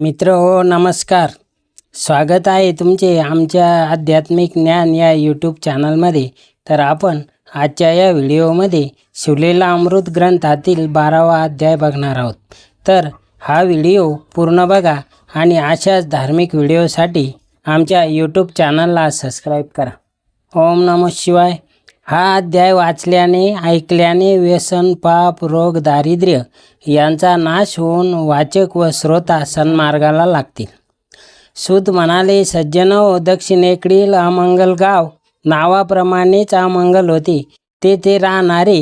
मित्र हो नमस्कार. स्वागत आहे तुमचे आमच्या आध्यात्मिक ज्ञान या यूट्यूब चॅनलमध्ये तर आपण आजच्या या व्हिडिओमध्ये शिवलेला अमृत ग्रंथातील बारावा अध्याय बघणार आहोत. तर हा व्हिडिओ पूर्ण बघा आणि अशाच धार्मिक व्हिडिओसाठी आमच्या यूट्यूब चॅनलला सबस्क्राईब करा. ओम नमो शिवाय. हा अध्याय वाचल्याने ऐकल्याने व्यसन पाप रोग दारिद्र्य यांचा नाश होऊन वाचक व श्रोता सन्मार्गाला लागतील. सूत म्हणाले सज्जन दक्षिणेकडील अमंगल गाव नावाप्रमाणेच अमंगल होते. तेथे राहणारे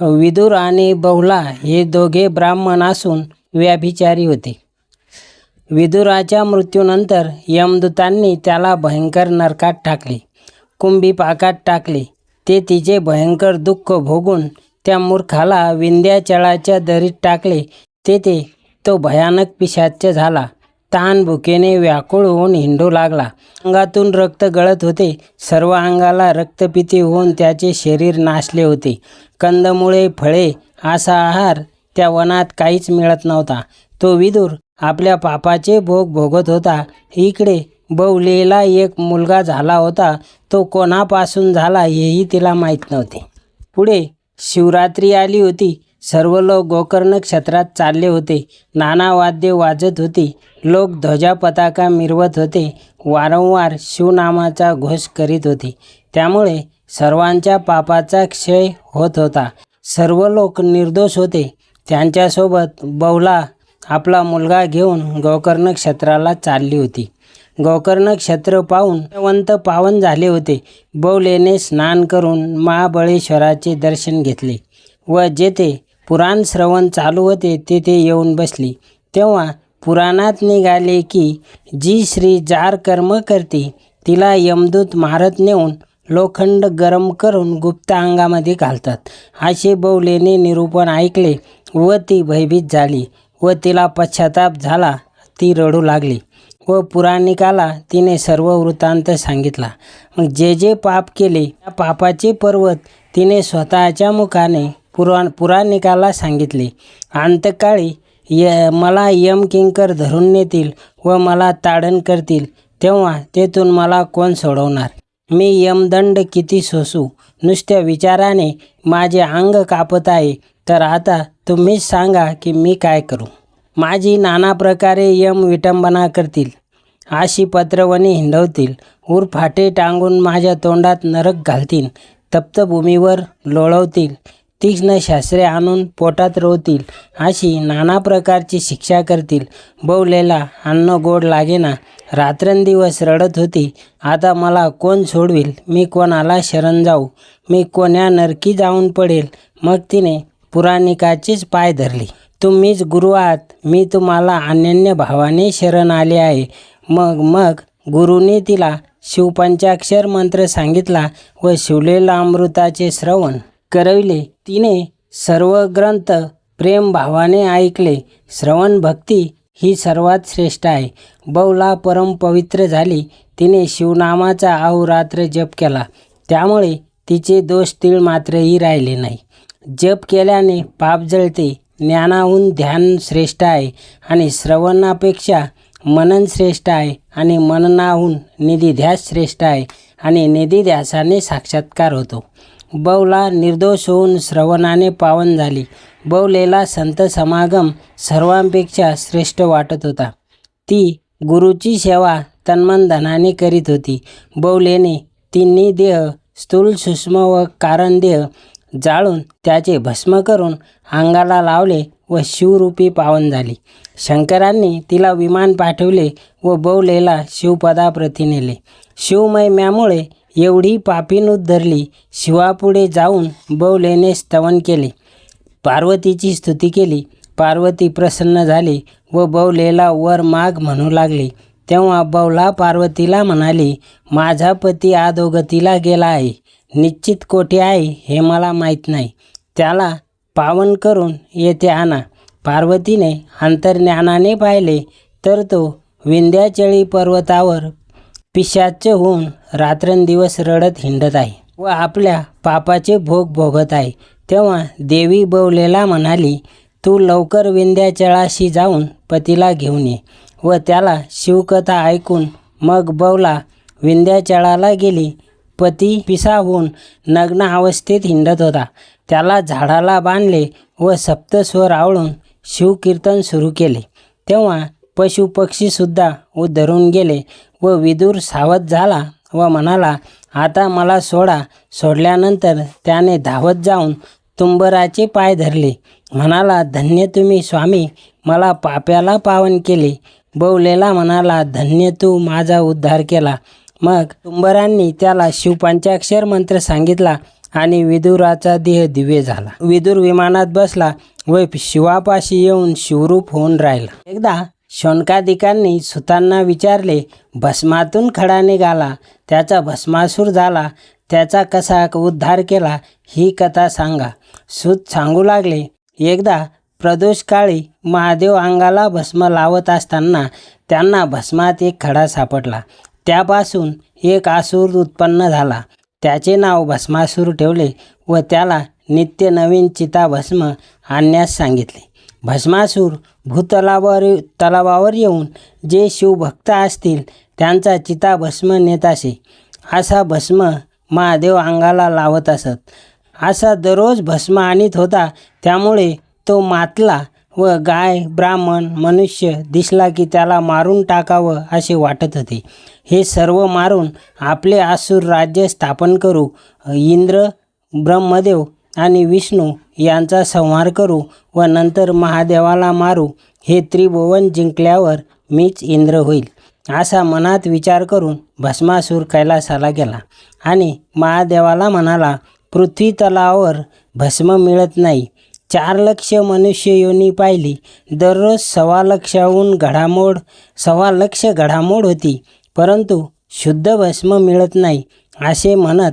विदुर आणि बहुला हे दोघे ब्राह्मण असून व्याभिचारी होते. विदुराच्या मृत्यूनंतर यमदूतांनी त्याला भयंकर नरकात टाकले कुंभी पाकात टाकले ते तिचे भयंकर दुःख भोगून त्या मूर्खाला विंध्याचळाच्या दरीत टाकले. तेथे तो भयानक पिशाच्य झाला. ताण भुकेने व्याकुळ होऊन हिंडू लागला. अंगातून रक्त गळत होते. सर्व अंगाला रक्तपिती होऊन त्याचे शरीर नाशले होते. कंदमुळे फळे असा आहार त्या वनात काहीच मिळत नव्हता. तो विदूर आपल्या पापाचे भोग भोगत होता. इकडे बवलेला एक मुलगा झाला होता. तो कोणापासून झाला हेही तिला माहीत नव्हते. पुढे शिवरात्री आली होती. सर्व लोक गोकर्ण क्षेत्रात चालले होते. नाना वाद्य वाजत होती. लोक ध्वजा पताका मिरवत होते. वारंवार शिवनामाचा घोष करीत होते. त्यामुळे सर्वांच्या पापाचा क्षय होत होता. सर्व लोक निर्दोष होते. त्यांच्यासोबत बहुला आपला मुलगा घेऊन गोकर्ण क्षेत्राला चालली होती. गोकर्ण क्षेत्र पाहून वंत पावन झाले होते. बौलेने स्नान करून महाबळेश्वराचे दर्शन घेतले व जेथे पुराण श्रवण चालू होते तेथे येऊन बसली. तेव्हा पुराणात निघाले की जी श्री जार कर्म करते तिला यमदूत मारत नेऊन लोखंड गरम करून गुप्त अंगामध्ये घालतात. असे बौलेने निरूपण ऐकले व ती भयभीत झाली व तिला पश्चाताप झाला ती रडू लागली. व पुराणिकाला तिने सर्व वृत्तांत सांगितला. मग जे जे पाप केले त्या पापाचे पर्वत तिने स्वतःच्या मुखाने पुराण पुराणिकाला सांगितले. अंतकाळी य मला यम किंकर धरून नेतील व मला ताडण करतील तेव्हा तेथून मला कोण सोडवणार? मी यमदंड किती सोसू? नुसत्या विचाराने माझे अंग कापत आहे. तर आता तुम्हीच सांगा की मी काय करू? माझी नाना प्रकारे यम विटंबना करतील अशी पत्रवणी हिंडवतील उर फाटे टांगून माझ्या तोंडात नरक घालतील तप्तभूमीवर लोळवतील तीक्ष्ण शास्त्रे आणून पोटात रोवतील अशी नाना प्रकारची शिक्षा करतील बवलेला अन्न गोड लागेना रात्रंदिवस रडत होती आता मला कोण सोडविल मी कोणाला शरण जाऊ मी कोण्या नरकी जाऊन पडेल मग तिने पुराणिकाचीच पाय धरली. तुम्हीच गुरु आहात. मी तुम्हाला अनन्य भावाने शरण आले आहे. मग मग गुरुने तिला शिवपंचाक्षर मंत्र सांगितला व शिवलेला अमृताचे श्रवण करविले. तिने सर्व ग्रंथ प्रेम भावाने ऐकले. श्रवण भक्ती ही सर्वात श्रेष्ठ आहे. बहुला परम पवित्र झाली. तिने शिवनामाचा अहोरात्र जप केला. त्यामुळे तिचे दोष तीळ मात्रही राहिले नाही. जप केल्याने पाप जळते. ज्ञानाहून ध्यान श्रेष्ठ आहे आणि श्रवणापेक्षा मनन श्रेष्ठ आहे आणि मननाहून निधिध्यास श्रेष्ठ आहे आणि निधिध्यासाने साक्षात्कार होतो. बौला निर्दोष होऊन श्रवणाने पावन झाली. बौलेला संत समागम सर्वांपेक्षा श्रेष्ठ वाटत होता. ती गुरुची सेवा तन्मन धनाने करीत होती. बौलेने तिन्ही देह स्थूल सूक्ष्म व कारण देह जाळून त्याचे भस्म करून अंगाला लावले व शिवरूपी पावन झाली. शंकरांनी तिला विमान पाठवले व बौलेला शिवपदाप्रती नेले. शिवमहिम्यामुळे एवढी पापीन उद्धरली शिवापुढे जाऊन बवलेने स्तवन केले. पार्वतीची स्तुती केली. पार्वती प्रसन्न झाली व बवलेला वर माग म्हणू लागली. तेव्हा बवला पार्वतीला म्हणाली माझा पती आदोगतीला गेला आहे. निश्चित कोठे आहे हे मला माहीत नाही. त्याला पावन करून येथे आणा. पार्वतीने अंतर्ज्ञानाने पाहिले तर तो विंध्याचळी पर्वतावर पिशाच होऊन रात्रंदिवस रडत हिंडत आहे व आपल्या पापाचे भोग भोगत आहे. तेव्हा देवी बवलेला म्हणाली तू लवकर विंध्याचळाशी जाऊन पतीला घेऊन ये. व त्याला शिवकथा ऐकून मग बवला विंध्याचळाला गेली. पती पिसा होऊन नग्न अवस्थेत हिंडत होता. त्याला झाडाला बांधले व सप्तस्वर आवळून शिवकीर्तन सुरू केले. तेव्हा पशुपक्षीसुद्धा उद्धरून गेले व विदूर सावध झाला व म्हणाला आता मला सोडा. सोडल्यानंतर त्याने धावत जाऊन तुंबराचे पाय धरले. म्हणाला धन्य तुम्ही स्वामी मला पाप्याला पावन केले. बवलेला म्हणाला धन्य तू माझा उद्धार केला. मग तुंबरांनी त्याला शिवपंचाक्षर मंत्र सांगितला आणि विदुराचा देह दिव्य झाला. विदूर विमानात बसला व शिवापाशी येऊन शिवरूप होऊन राहिला. एकदा शौनकादिकांनी सुतांना विचारले भस्मातून खडा निघाला? त्याचा भस्मासूर झाला? त्याचा कसा उद्धार केला? ही कथा सांगा. सूत सांगू लागले एकदा प्रदोष काळी महादेव अंगाला भस्म लावत असताना त्यांना भस्मात एक खडा सापडला. त्यापासून एक आसूर उत्पन्न झाला. त्याचे नाव भस्मासूर ठेवले व त्याला नित्य नवीन चिताभस्म आणण्यास सांगितले. भस्मासूर भूतलावर तलावावर येऊन जे शिवभक्त असतील त्यांचा चिताभस्म नेत असे. असा भस्म महादेव अंगाला लावत असत. असा दररोज भस्म आणीत होता. त्यामुळे तो मातला व गाय ब्राह्मण मनुष्य दिसला की त्याला मारून टाकावं असे वाटत होते. हे सर्व मारून आपले आसूर राज्य स्थापन करू इंद्र ब्रह्मदेव आणि विष्णू यांचा संहार करू व नंतर महादेवाला मारू हे त्रिभुवन जिंकल्यावर मीच इंद्र होईल असा मनात विचार करून भस्मासूर कैलासाला गेला आणि महादेवाला म्हणाला पृथ्वी तलावर भस्म मिळत नाही चार लक्ष मनुष्य योनी पाहिली. दररोज सव्वा लक्षाहून घडामोड सव्वा लक्ष घडामोड होती. परंतु शुद्ध भस्म मिळत नाही असे म्हणत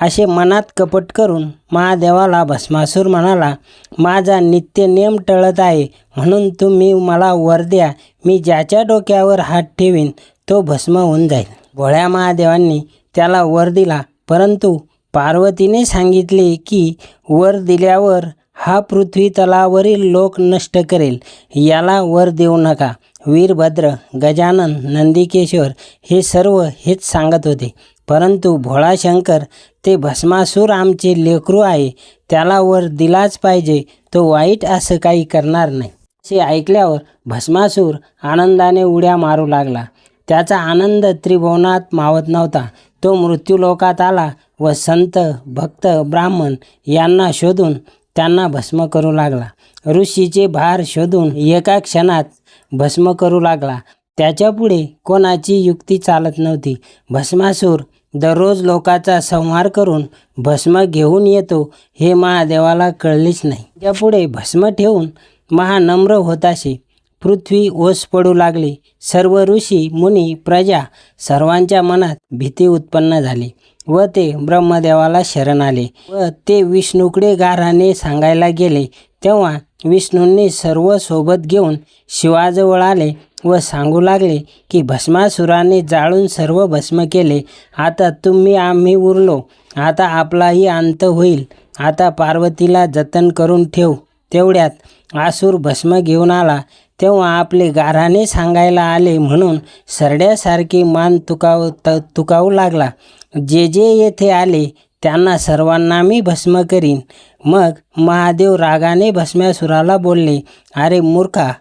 असे मनात कपट करून महादेवाला भस्मासूर म्हणाला माझा नित्य नियम टळत आहे म्हणून तुम्ही मला वर द्या. मी ज्याच्या डोक्यावर हात ठेवीन तो भस्म होऊन जाईल. भोळ्या महादेवांनी त्याला वर दिला. परंतु पार्वतीने सांगितले की वर दिल्यावर हा पृथ्वी तलावरील लोक नष्ट करेल. याला वर देऊ नका. वीरभद्र गजानन नंदिकेश्वर हे सर्व हेच सांगत होते. परंतु भोळाशंकर ते भस्मासूर आमचे लेकरू आहे. त्याला वर दिलाच पाहिजे. तो वाईट असं काही करणार नाही. असे ऐकल्यावर भस्मासूर आनंदाने उड्या मारू लागला. त्याचा आनंद त्रिभुवनात मावत नव्हता. तो मृत्यूलोकात आला व संत भक्त ब्राह्मण यांना शोधून त्यांना भस्म करू लागला. ऋषीचे भार शोधून एका क्षणात भस्म करू लागला. त्याच्यापुढे कोणाची युक्ती चालत नव्हती. भस्मासूर दररोज लोकाचा संहार करून भस्म घेऊन येतो हे महादेवाला कळलेच नाही. त्यापुढे भस्म ठेवून महानम्र होताशे पृथ्वी ओस पडू लागली. सर्व ऋषी मुनी प्रजा सर्वांच्या मनात भीती उत्पन्न झाली. व ते ब्रह्मदेवाला शरण आले व ते विष्णूकडे गाराने सांगायला गेले. तेव्हा विष्णूंनी सर्व सोबत घेऊन शिवाजवळ आले व सांगू लागले की भस्मासुराने जाळून सर्व भस्म केले. आता तुम्ही आम्ही उरलो. आता आपलाही अंत होईल. आता पार्वतीला जतन करून ठेव. तेवढ्यात आसूर भस्म घेऊन आला. तेव्हा आपले गाराने सांगायला आले म्हणून सरड्यासारखी मान तुकाव त तुकावू लागला. जे जे येथे आले त्यांना सर्वांना मी भस्म करीन. मग महादेव रागाने भस्म्यासुराला बोलले अरे मूर्खा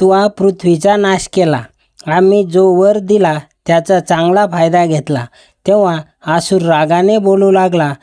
तू हा पृथ्वीचा नाश केला. आम्ही जो वर दिला त्याचा चांगला फायदा घेतला. तेव्हा आसूर रागाने बोलू लागला.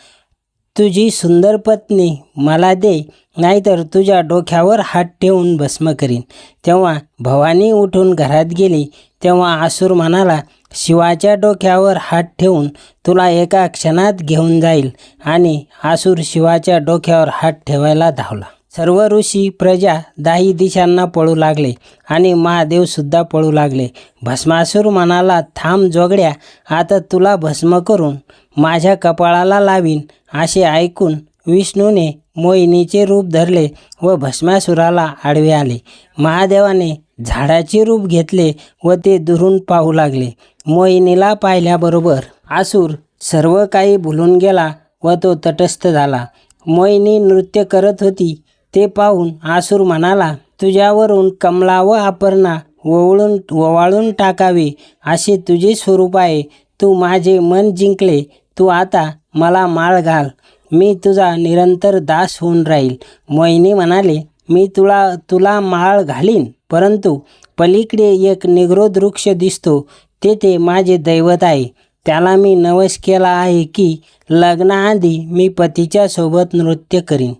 तुझी सुंदर पत्नी मला दे नाहीतर तुझ्या डोक्यावर हात ठेवून भस्म करीन. तेव्हा भवानी उठून घरात गेली. तेव्हा आसूर म्हणाला शिवाच्या डोक्यावर हात ठेवून तुला एका क्षणात घेऊन जाईल. आणि आसूर शिवाच्या डोक्यावर हात ठेवायला धावला. सर्व ऋषी प्रजा दाही दिशांना पळू लागले आणि महादेवसुद्धा पळू लागले. भस्मासूर म्हणाला थांब जोगड्या आता तुला भस्म करून माझ्या कपाळाला लावीन असे ऐकून विष्णूने मोहिनीचे रूप धरले व भस्मासुराला आडवे आले. महादेवाने झाडाचे रूप घेतले व ते दुरून पाहू लागले. मोहिनीला पाहिल्याबरोबर आसूर सर्व काही भुलून गेला व तो तटस्थ झाला. मोहिनी नृत्य करत होती. ते पाहून आसूर म्हणाला तुझ्यावरून कमला व अपर्णा ओवळून ओवाळून टाकावी. असे तुझे स्वरूप आहे. तू माझे मन जिंकले. तू आता मला माळ घाल. मी तुझा निरंतर दास होऊन राहील. मोहिनी म्हणाले मी तुला तुला माळ घालीन. परंतु पलीकडे एक निग्रोध वृक्ष दिसतो. तेथे माझे दैवत आहे. त्याला मी नवस केला आहे की लग्नाआधी मी पतीच्या सोबत नृत्य करीन.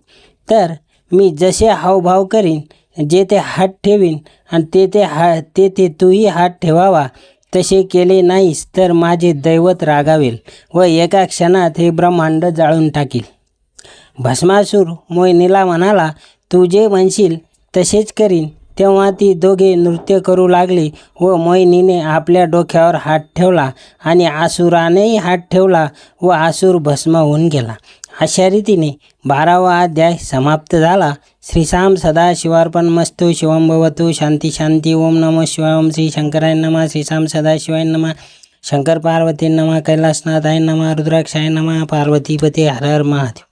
तर मी जसे हावभाव करीन जेथे हात ठेवीन आणि तेथे हा तेथे तूही हात ठेवावा. तसे केले नाहीस तर माझे दैवत रागावेल व एका क्षणात हे ब्रह्मांड जाळून टाकील. भस्मासूर मोहिनीला म्हणाला तू जे म्हणशील तसेच करीन तेव्हा ती दोघे नृत्य करू लागली व मोहिनीने आपल्या डोक्यावर हात ठेवला आणि आसुरानेही हात ठेवला व आसूर भस्म होऊन गेला. अशा रीतीने बारावा अध्याय समाप्त झाला. श्रीसाम सदा शिवार्पण मस्तु शिवम भवतु शांती शांती ओम नमः शिवाय ओम श्री शंकराय नमः श्रीसाम सदा शिवाय नमः शंकर पार्वती नमः कैलासनाथाय नमः रुद्राक्षाय नमः पार्वतीपती हर हर महादेव